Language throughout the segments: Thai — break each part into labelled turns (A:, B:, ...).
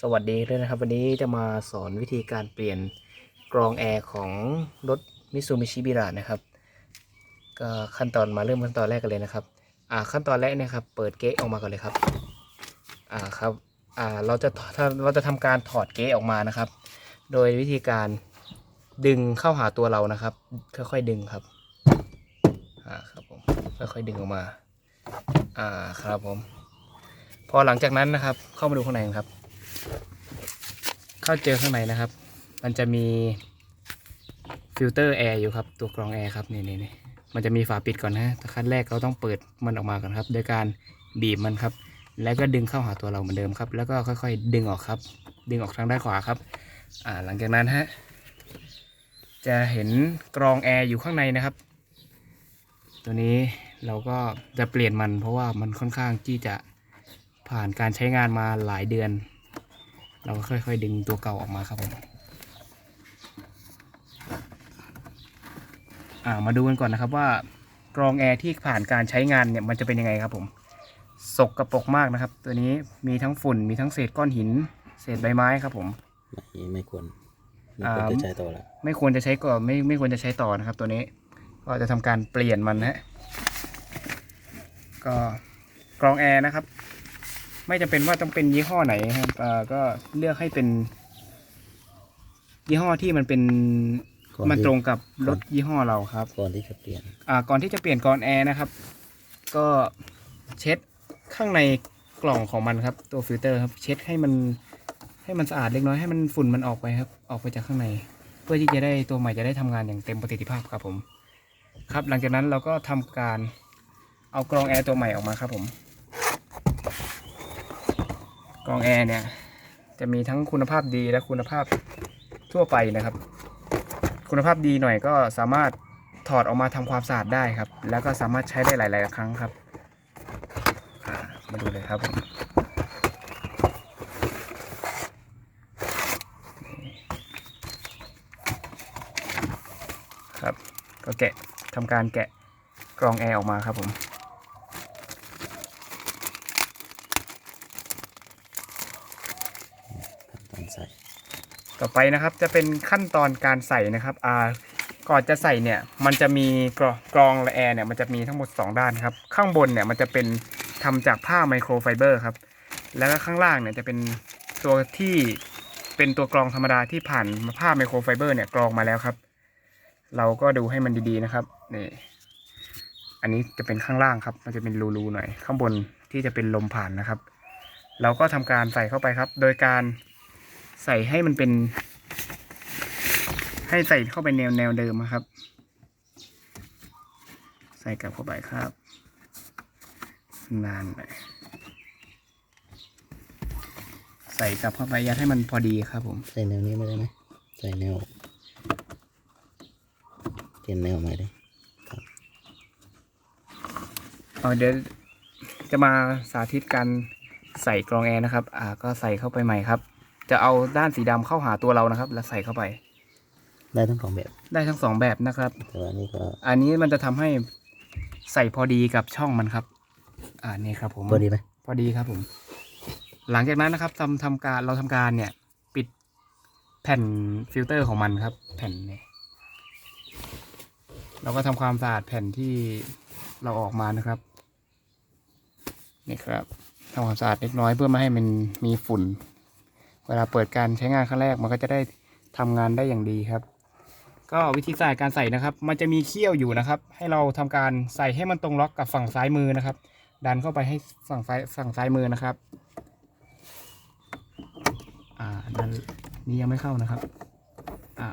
A: สวัสดีด้วยนะครับ วันนี้จะมาสอนวิธีการเปลี่ยนกรองแอร์ของรถมิซูมิชิบิระนะครับ ก็ขั้นตอนมาเริ่มขั้นตอนแรกกันเลยนะครับ อ่าขั้นตอนแรกนะครับ เปิดเก๊ะออกมาก่อนเลยครับ อ่าครับ อ่าเราจะถ้าเราจะทำการถอดเก๊ะออกมานะครับ โดยวิธีการดึงเข้าหาตัวเรานะครับ ค่อยๆดึงครับ อ่าครับผมค่อยๆดึงออกมา อ่าครับผม พอหลังจากนั้นนะครับ เข้ามาดูข้างในครับ เข้าเจอข้างในนะครับ มันจะมีฟิลเตอร์แอร์อยู่ครับ ตัวกรองแอร์ครับนี่นี่นี่มันจะมีฝาปิดก่อนนะแต่ขั้นแรกเราต้องเปิดมันออกมาก่อนครับ โดยการบีบมันครับ แล้วก็ดึงเข้าหาตัวเราเหมือนเดิมครับ แล้วก็ค่อยๆ ดึงออกครับ ดึงออกทางด้านขวาครับ อ่าหลังจากนั้นฮะจะเห็นกรองแอร์อยู่ข้างในนะครับ ตัวนี้เราก็จะเปลี่ยนมันเพราะว่ามันค่อนข้างที่จะผ่านการใช้งานมาหลายเดือน เราก็ค่อยๆ ดึงตัวเก่าออกมาครับผมอ่ามาดูกันก่อนนะครับว่ากรองแอร์ที่ผ่านการใช้งานเนี่ยมันจะเป็นยังไงครับผมสกกระปรกมากนะครับ ตัวนี้มีทั้งฝุ่นมีทั้งเศษก้อนหิน เศษใบไม้ครับผม
B: ไม่ไม่ควรไม่
A: อ่า
B: ควรจะใช้ต่อละ
A: ไม่ควรจะใช้ก่อนไม่ไม่ควรจะใช้ต่อนะครับ ตัวนี้ก็จะทำการเปลี่ยนมันนะฮะก็กรองแอร์นะครับ ไม่จำเป็นว่าต้องเป็นยี่ห้อไหนครับอ่าก็เลือกให้เป็น ยี่ห้อที่มันเป็น
B: ก่อ
A: มัน
B: ที่
A: ตรงกับรถยี่ห้อเราครับ
B: ก่อนที่จะเปลี่ยน
A: อ่า ก่อนที่จะเปลี่ยนกรองแอร์นะครับ ก็เช็ดข้างในกล่องของมันครับ ตัวฟิลเตอร์ครับ เช็ดให้มันให้มันสะอาดเล็กน้อยให้มันฝุ่นมันออกไปครับ ออกไปจากข้างใน เพื่อที่จะได้ตัวใหม่จะได้ทำงานอย่างเต็มประสิทธิภาพครับผม ครับ หลังจากนั้นเราก็ทำการเอากรองแอร์ตัวใหม่ออกมาครับผม กรองแอร์เนี่ย จะมีทั้งคุณภาพดีและคุณภาพทั่วไปนะครับ คุณภาพดีหน่อยก็สามารถถอดออกมาทำความสะอาดได้ครับ แล้วก็สามารถใช้ได้หลาย ๆ ครั้งครับมาดูเลยครับครับ ก็แกะทำการแกะกรองแอร์ออกมาครับผม
B: ใส่
A: ต่อไปนะครับจะเป็นขั้นตอนการใส่นะครับอ่าก่อนจะใส่เนี่ยมันจะมีกรกรองและแอร์เนี่ยมันจะมีทั้งหมด 2 ด้านครับ ข้างบนเนี่ยมันจะเป็นทำจากผ้าไมโครไฟเบอร์ครับ แล้วก็ข้างล่างเนี่ยจะเป็นตัวที่เป็นตัวกรองธรรมดาที่ผ่านผ้าไมโครไฟเบอร์เนี่ยกรองมาแล้วครับ เราก็ดูให้มันดีๆนะครับนี่อันนี้จะเป็นข้างล่างครับ มันจะเป็นรูๆหน่อย ข้างบนที่จะเป็นลมผ่านนะครับ เราก็ทำการใส่เข้าไปครับ โดยการ ใส่ให้มันเป็น ให้ใส่เข้าไปแนวแนวเดิมอะครับ ใส่กลับเข้าไปครับ นานไปใส่กลับเข้าไปยัดให้มันพอดีครับผม
B: ใส่แนวนี้ไม่ได้ไหมใส่แนว เปลี่ยนแนวใหม่ได้
A: เอาเดี๋ยวจะมาสาธิตการใส่กรองแอร์นะครับ อ่า ก็ใส่เข้าไปใหม่ครับ จะเอาด้านสีดำเข้าหาตัวเรานะครับ แล้วใส่เข้าไป
B: ได้ทั้งสองแบบ
A: ได้ทั้งสองแบบนะครับ
B: แต่ว่านี่ก็
A: อันนี้มันจะทำให้ใส่พอดีกับช่องมันครับ อ่านี่ครับ ผม
B: พอดีไหม
A: พอดีครับผม หลังจากนั้นนะครับทำทำการเราทำการเนี่ย ปิดแผ่นฟิลเตอร์ของมันครับ แผ่นเนี่ยเราก็ทำความสะอาดแผ่นที่เราออกมานะครับนี่ครับทำความสะอาดเล็กน้อยเพื่อไม่ให้มันมีฝุ่น เวลาเปิดการใช้งานครั้งแรกมันก็จะได้ทำงานได้อย่างดีครับ ก็วิธีใส่การใส่นะครับ มันจะมีเขี้ยวอยู่นะครับ ให้เราทำการใส่ให้มันตรงล็อกกับฝั่งซ้ายมือนะครับ ดันเข้าไปให้ฝั่งซ้ายฝั่งซ้ายมือนะครับอ่าดันนี่ยังไม่เข้านะครับอ่า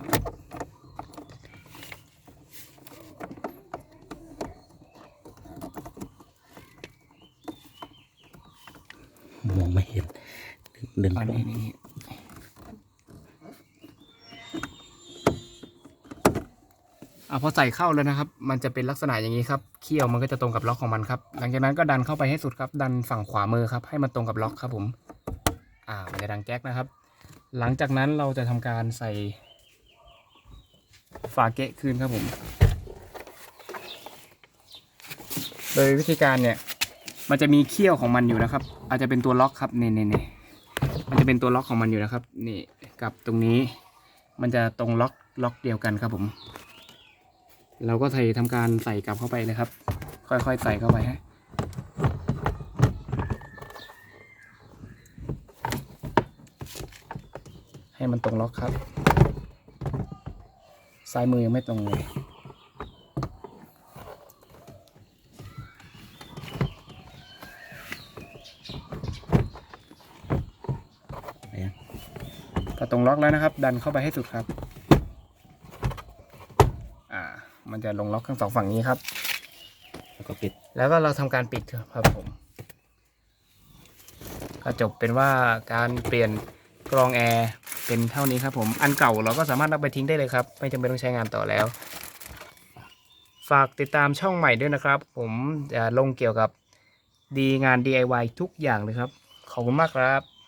B: มองไม่เห็นดึงดึง
A: อัน
B: ลง
A: นี้นี่ อพอใส่เข้าแล้วนะครับ มันจะเป็นลักษณะอย่างนี้ครับเขี้ยวมันก็จะตรงกับล็อกของมันครับ หลังจากนั้นก็ดันเข้าไปให้สุดครับ ดันฝั่งขวามือครับ ให้มันตรงกับล็อกครับผม อ่ามันจะดังแก๊กนะครับ หลังจากนั้นเราจะทำการใส่ฝาเกะคืนครับผม โดยวิธีการเนี่ย มันจะมีเขี้ยวของมันอยู่นะครับ อาจจะเป็นตัวล็อกครับเนี่เนี่เนี่มันจะเป็นตัวล็อกของมันอยู่นะครับ นี่กับตรงนี้ มันจะตรงล็อกล็อกเดียวกันครับผม เราก็ใส่ทำการใส่กลับเข้าไปนะครับ ค่อยๆใส่เข้าไปฮะให้มันตรงล็อกครับซ้ายมือยังไม่ตรงเลยก็ตรงล็อกแล้วนะครับ ดันเข้าไปให้สุดครับ อ่า มัน จะลงล็อกทั้งสองฝั่งนี้ครับ
B: แล้วก็ปิด
A: แล้วก็เราทำการปิดครับผม ก็จบเป็นว่าการเปลี่ยนกรองแอร์เป็นเท่านี้ครับผม อันเก่าเราก็สามารถนำไปทิ้งได้เลยครับ ไม่จำเป็นต้องใช้งานต่อแล้ว ฝากติดตามช่องใหม่ด้วยนะครับ ผมจะลงเกี่ยวกับดีงาน DIY ทุกอย่างเลยครับ ขอบคุณมากครับ